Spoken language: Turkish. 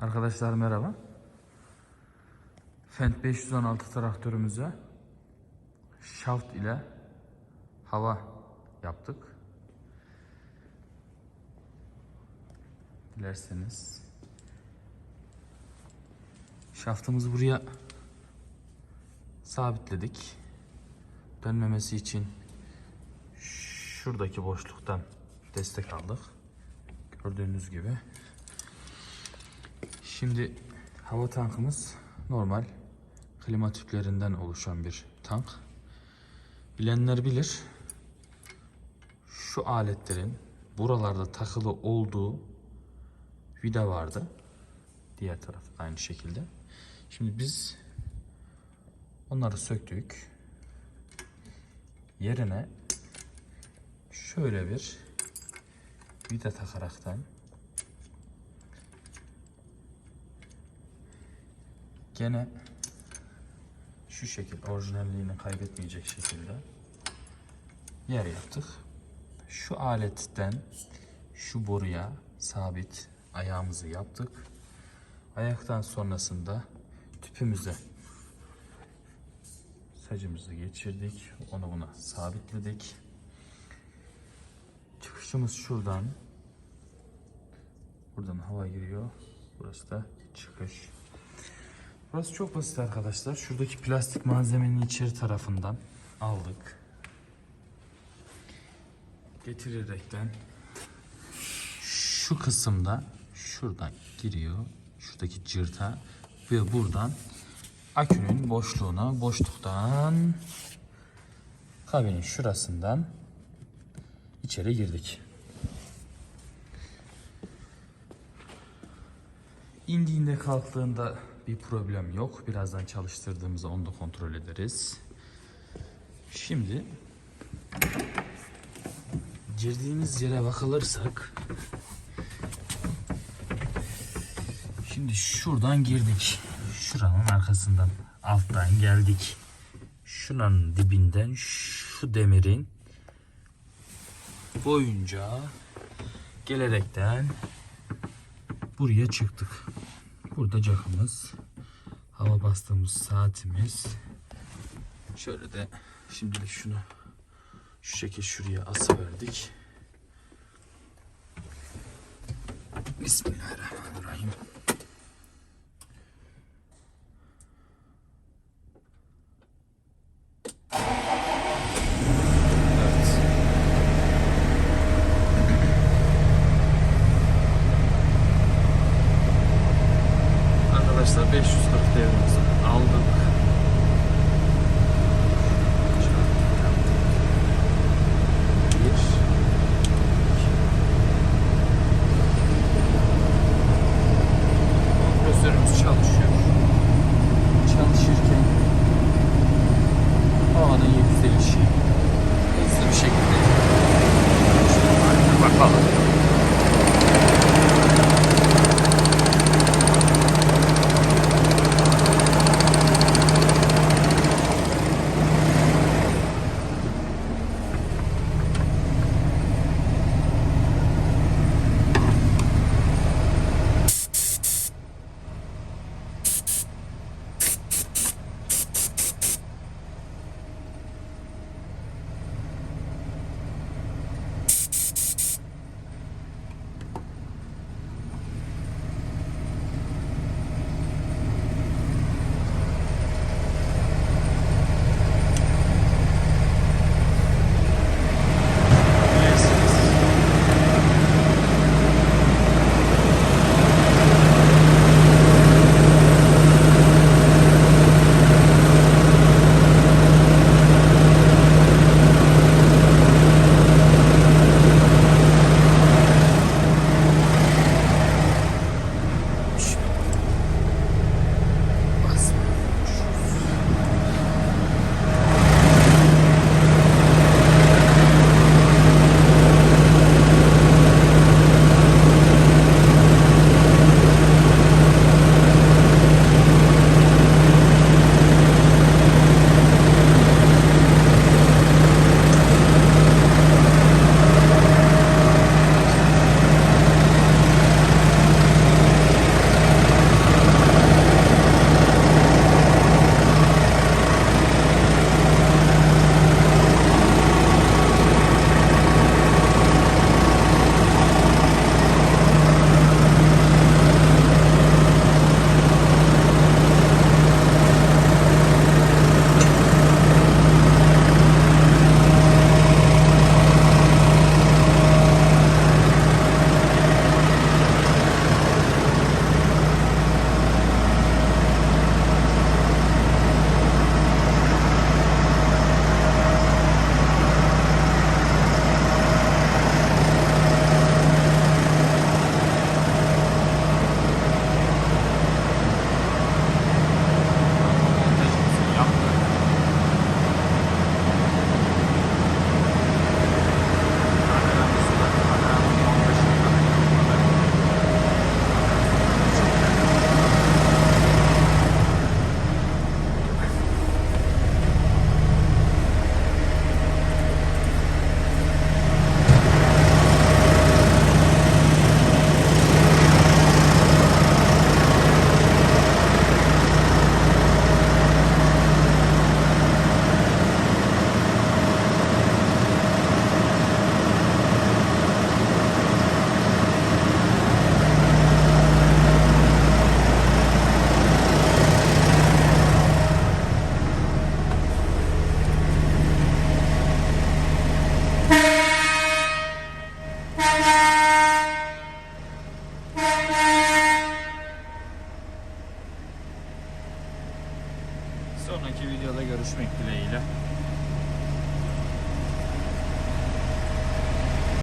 Arkadaşlar merhaba. Fendt 516 traktörümüze şaft ile hava yaptık. Dilerseniz şaftımızı buraya sabitledik. Dönmemesi için şuradaki boşluktan destek aldık. Gördüğünüz gibi. Şimdi hava tankımız normal klima tüplerinden oluşan bir tank. Bilenler bilir. Şu aletlerin buralarda takılı olduğu vida vardı. Diğer tarafta da aynı şekilde. Şimdi biz onları söktük. Yerine şöyle bir vida takaraktan Gene şu şekil orijinalliğini kaybetmeyecek şekilde yer yaptık. Şu aletten şu boruya sabit ayağımızı yaptık. Ayaktan sonrasında tüpümüze sacımızı geçirdik. Onu buna sabitledik. Çıkışımız şuradan. Buradan hava giriyor. Burası da çıkış. Burası çok basit arkadaşlar. Şuradaki plastik malzemenin içeri tarafından aldık. Getirerekten şu kısımda şuradan giriyor. Şuradaki cırta ve buradan akünün boşluğuna boşluktan kabinin şurasından içeri girdik. İndiğinde kalktığında bir problem yok. Birazdan çalıştırdığımızda onu da kontrol ederiz. Şimdi girdiğimiz yere bakılırsak şimdi şuradan girdik. Şuranın arkasından alttan geldik. Şuranın dibinden şu demirin boyunca gelerekten buraya çıktık. Burada cakımız, hava bastığımız saatimiz. Şöyle de şimdilik şunu şu şekil şuraya asıverdik. Bismillahirrahmanirrahim. 340 devrimizi aldık. Sonraki videoda görüşmek dileğiyle.